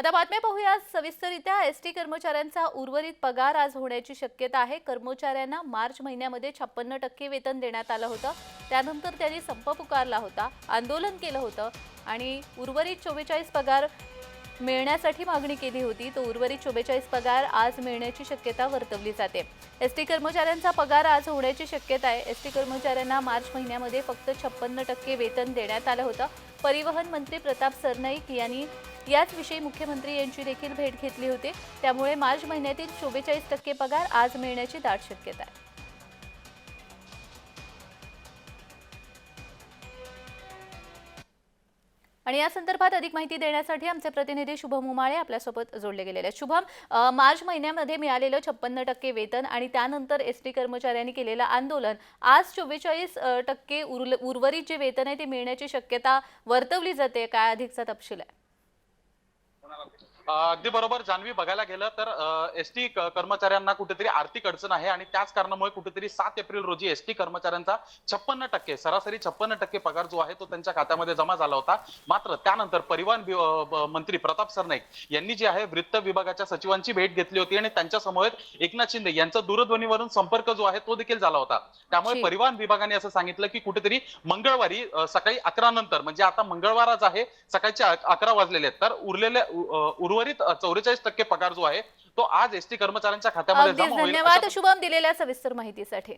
आता बातम्या पाहूया. सविस्तरित्या एस टी कर्मचाऱ्यांचा उर्वरित पगार आज होण्याची शक्यता आहे. कर्मचाऱ्यांना मार्च महिन्यामध्ये छप्पन्न टक्के वेतन देण्यात आलं होतं. त्यानंतर त्यांनी संप पुकारला होता आंदोलन केलं होतं आणि उर्वरित चोवेचाळीस पगार मिळण्यासाठी मागणी केली होती. तर उर्वरित चोबेचाळीस पगार आज मिळण्याची शक्यता वर्तवली जाते. एस टी कर्मचाऱ्यांचा पगार आज होण्याची शक्यता आहे. एस टी कर्मचाऱ्यांना मार्च महिन्यामध्ये फक्त छप्पन्न टक्के वेतन देण्यात आलं होतं. परिवहन मंत्री प्रताप सरनाईक यांनी याच विषयी मुख्यमंत्री यांची देखील भेट घेतली होती. त्यामुळे मार्च महिन्यातील चोवेचाळीस टक्के पगार आज मिळण्याची दाट शक्यता आहे. आणि या संदर्भात अधिक माहिती देण्यासाठी आमचे प्रतिनिधी शुभम उमाळे आपल्यासोबत जोडले गेलेले. आहेत शुभम मार्च महिन्यामध्ये मिळालेलं छप्पन्न टक्के वेतन आणि त्यानंतर एस टी कर्मचाऱ्यांनी केलेलं आंदोलन आज चोवेचाळीस टक्के उर्वरित जे वेतन आहे ते मिळण्याची शक्यता वर्तवली जाते. काय अधिकचा तपशील आहे? una. अगदी बरोबर. जान्हवी बघायला गेलं तर एस टी कर्मचाऱ्यांना कुठेतरी आर्थिक अडचण आहे आणि त्याच कारणामुळे कुठेतरी सात एप्रिल रोजी एस टी कर्मचाऱ्यांचा छप्पन्न टक्के सरासरी छप्पन्न टक्के पगार जो आहे तो त्यांच्या खात्यामध्ये जमा झाला होता. मात्र त्यानंतर परिवहन मंत्री प्रताप सरनाईक यांनी जे आहे वृत्त विभागाच्या सचिवांची भेट घेतली होती आणि त्यांच्या समवेत एकनाथ शिंदे यांचा दूरध्वनीवरून संपर्क जो आहे तो देखील झाला होता. त्यामुळे. परिवहन विभागाने असं सांगितलं की कुठेतरी मंगळवारी सकाळी अकरा नंतर म्हणजे आता मंगळवारच आहे सकाळचे अक- अकरा वाजलेले आहेत तर उरलेले उ- अ, उर्वरित चौवेचाळीस टक्के पगार जो आहे तो आज एसटी कर्मचाऱ्यांच्या खात्यामध्ये धन्यवाद. शुभम दिलेल्या सविस्तर माहितीसाठी.